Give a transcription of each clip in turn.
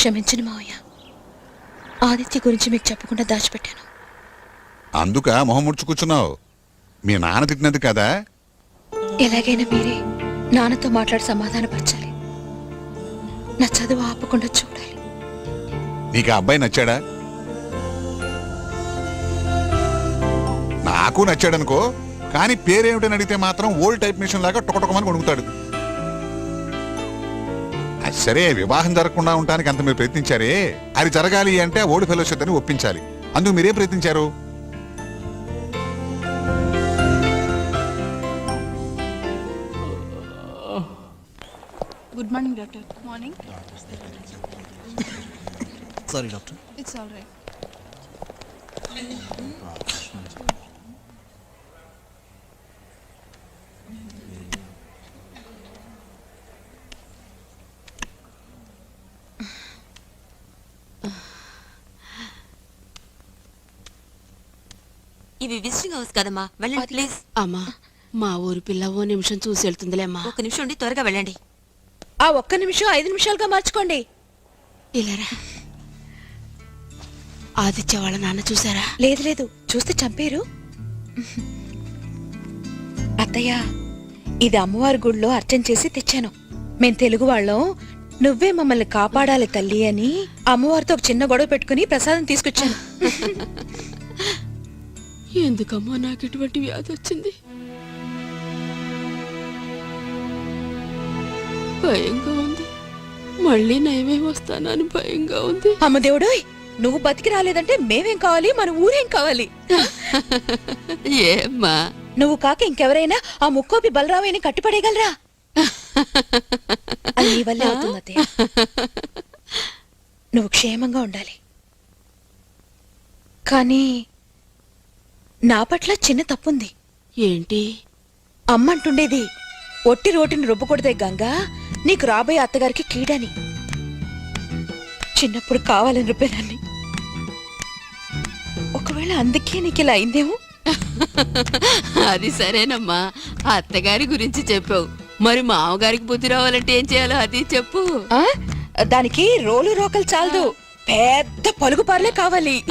క్షమించిన మావయ్య. ఆదిత్య గురించి మీకు చెప్పకుండా దాచిపెట్టాను. అందుక మొహం ముడుచు కూర్చున్నావు. మీ నాన్న తిట్టినది కదా? ఎలాగైనా మీరే నాన్నతో మాట్లాడి సమాధానపరచాలి. నా చదువు ఆపకుండా చూడాలి. నీకు ఆ అబ్బాయి నచ్చాడా? నాకు నచ్చాడనుకో కానీ పేరేమిటని అడిగితే మాత్రం ఓల్డ్ టైప్ మిషన్ లాగా టొకటొకమని అది సరే వివాహం జరగకుండా ఉండడానికి అంత మీరు ప్రయత్నించారే? అది జరగాలి అంటే ఓల్డ్ ఫెలోషిప్ అని ఒప్పించాలి. అందుకు మీరేం ప్రయత్నించారు? Good morning doctor. Morning sorry doctor. It's all right ఇవి విజిటింగ్ హౌస్ కదమ్మా. వెళ్ళండి ప్లీజ్. అమ్మా మా ఊరి పిల్ల ఓ నిమిషం చూసి వెళ్తుందిలేమ్మా ఒక నిమిషం ఉండి త్వరగా వెళ్ళండి. ఆ ఒక్క నిమిషం ఐదు నిమిషాలుగా మార్చుకోండి. ఇలారా ఆదిత్య వాళ్ళ నాన్న చూసారా? లేదు లేదు. చూస్తే చంపేరు. అత్తయ్య ఇది అమ్మవారి గుడిలో అర్చన చేసి తెచ్చాను. మేం తెలుగు వాళ్ళం. నువ్వే మమ్మల్ని కాపాడాలి తల్లి అని అమ్మవారితో ఒక చిన్న గొడవ పెట్టుకుని ప్రసాదం తీసుకొచ్చాను. ఎందుకమ్మా నాకు ఇటువంటి వ్యాధి వచ్చింది? భయంగా ఉంది. మళ్ళీ నయమే వస్తానని భయంగా ఉంది. అమ్మ దేవుడు నువ్వు బతికి రాలేదంటే మేమేం కావాలి? మన ఊరేం కావాలి? ఏమ్మా? నువ్వు కాక ఇంకెవరైనా ఆ ముక్కోపి బలరామయ్యని కట్టిపడేయగలరా? అది నీ వల్లే అవుతుంది అత్తయ్య. నువ్వు క్షేమంగా ఉండాలి. కానీ నా పట్ల చిన్న తప్పుంది. ఏంటి? అమ్మంటుండేది ఒట్టి రోటిని రుబ్బకూడదే గంగా నీకు రాబోయే అత్తగారికి కీడని. చిన్నప్పుడు కావాలని రుబ్బేదాన్ని. ఒకవేళ అందుకే నీకు ఇలా అయిందేమో? అది సరేనమ్మా అత్తగారి గురించి చెప్పావు. మరి మామగారికి బుద్ధి రావాలంటే ఏం చేయాలో అది చెప్పు. ఆ? దానికి రోలు రోకలు చాలదు. పెద్ద పలుగు పార్లే కావాలి.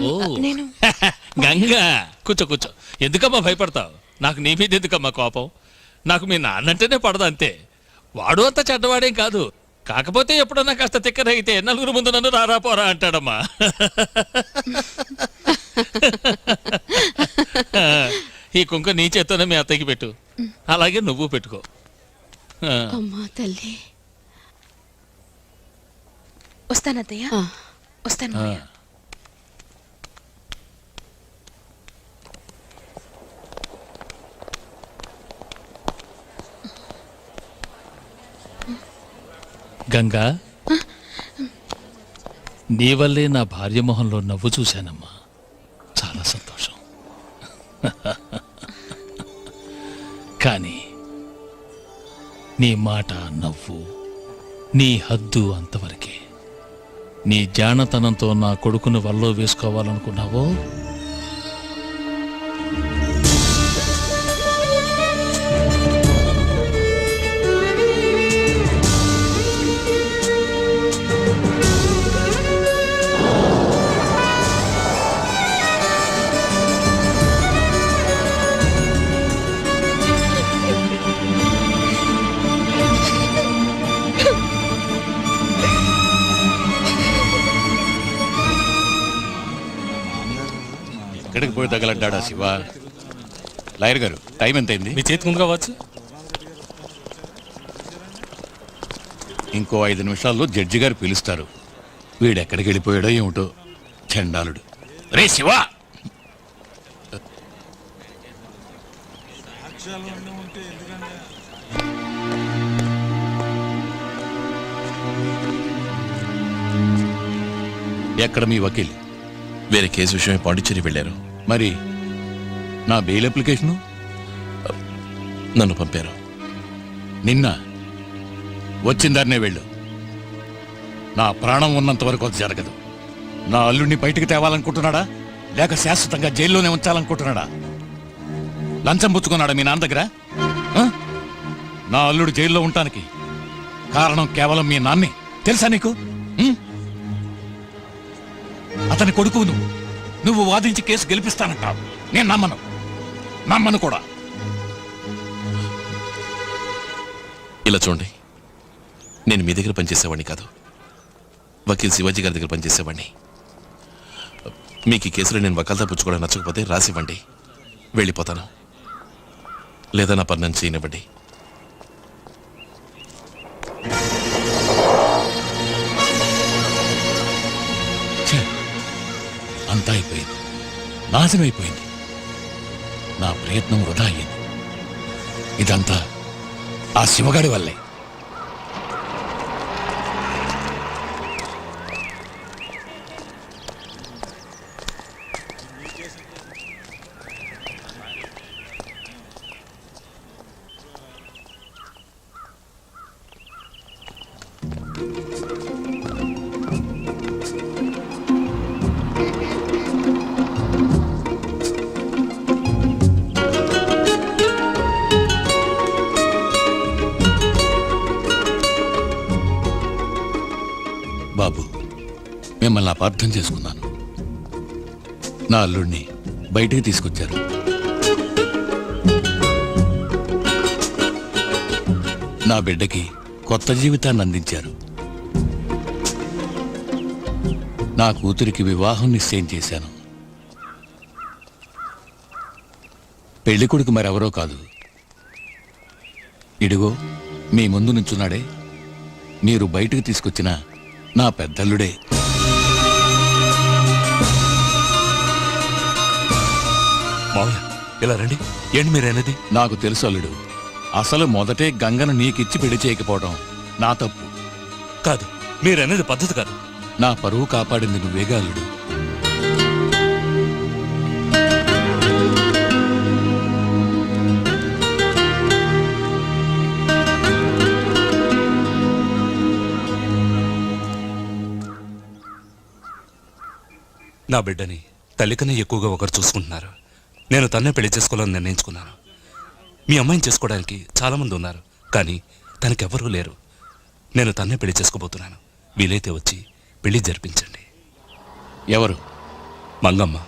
ఓ. నేను గంగా. కూర్చో కూర్చో. ఎందుకమ్మా భయపడతావు? నాకు నీ మీద ఎందుకమ్మా కోపం? నాకు మీ నాన్నంటేనే పడదు అంతే. వాడు అంత చెడ్డవాడేం కాదు. కాకపోతే ఎప్పుడన్నా కాస్త తిక్కరగితే నలుగురు ముందు నన్ను రారా పోరా అంటాడమ్మా. ఈ కుంక నీ చేత్తోనే మీ అత్తయ్యకి పెట్టు. అలాగే నువ్వు పెట్టుకో. అమ్మా తల్లి. వస్తాను అత్తయ్య ఆ, వస్తాను. గంగా నీ వల్లే నా భార్య మొహంలో నవ్వు చూశానమ్మా. చాలా సంతోషం. కానీ నీ మాట నవ్వు నీ హద్దు అంతవరకే. నీ జానతనంతో నా కొడుకును వల్లో వేసుకోవాలనుకున్నావో ఎక్కడికి పోయి తగలడ్డాడా శివ? లాయర్ గారు టైం ఎంతైంది? మీ చేతి ముందు కావచ్చు ఇంకో ఐదు నిమిషాల్లో జడ్జి గారు పిలుస్తారు. వీడెక్కడికి వెళ్ళిపోయాడో ఏమిటో చండాలుడు. రే శివ! ఎక్కడ మీ వకీల్? వేరే కేసు విషయమై పాండిచ్చేరి వెళ్ళారు. మరి నా బెయిల్ అప్లికేషను? నన్ను పంపారు. నిన్న వచ్చిందాన్నే వెళ్ళు. నా ప్రాణం ఉన్నంత వరకు అది జరగదు. నా అల్లుడిని బయటికి తేవాలనుకుంటున్నాడా? లేక శాశ్వతంగా జైల్లోనే ఉంచాలనుకుంటున్నాడా? లంచం పుచ్చుకున్నాడా మీ నాన్న దగ్గర? నా అల్లుడు జైల్లో ఉండటానికి కారణం కేవలం మీ నాన్నే. తెలుసా నీకు? అతని కొడుకు నువ్వు. నువ్వు వాదించి కేసు గెలిపిస్తానంటావు నేను నమ్మను. నమ్మను కూడా. ఇలా చూడండి. నేను మీ దగ్గర పనిచేసేవాడిని కాదు. వకీల్ శివాజీ గారి దగ్గర పనిచేసేవాడిని. మీకు ఈ కేసులో నేను వకాల్తా పుచ్చుకోవడం నచ్చకపోతే రాసివ్వండి. వెళ్ళిపోతాను. లేదా నా పని చేయనివ్వండి. అంతా అయిపోయింది. నాశనమైపోయింది. నా ప్రయత్నం వృధా అయ్యింది. ఇదంతా ఆ శివగాడి వల్లే. మిమ్మల్ని అపార్థం చేసుకున్నాను. నా అల్లుడిని బయటికి తీసుకొచ్చారు. నా బిడ్డకి కొత్త జీవితాన్ని అందించారు. నా కూతురికి వివాహం నిశ్చయం చేశాను. పెళ్ళి కొడుకు మరెవరో కాదు. ఇడిగో మీ ముందు నుంచున్నాడే. మీరు బయటకు తీసుకొచ్చిన నా పెద్దల్లుడే మావయ్య ఇలా రండి. ఏంటి మీరనేది? నాకు తెలుసు అల్లుడు. అసలు మొదటే గంగను నీకిచ్చి పెళ్ళి చేయకపోవడం నా తప్పు. కాదు మీరనేది పద్ధతి కాదు. నా పరువు కాపాడింది నువ్వేగా అల్లుడు. నా బిడ్డని తల్లికన్నా ఎక్కువగా ఒకరు చూసుకుంటున్నారు. నేను తన్నే పెళ్ళి చేసుకోవాలని నిర్ణయించుకున్నాను. మీ అమ్మాయిని చేసుకోవడానికి చాలా మంది ఉన్నారు కానీ తనకెవ్వరూ లేరు. నేను తన్నే పెళ్ళి చేసుకోబోతున్నాను. వీలైతే వచ్చి పెళ్ళి జరిపించండి. ఎవరు? మంగమ్మ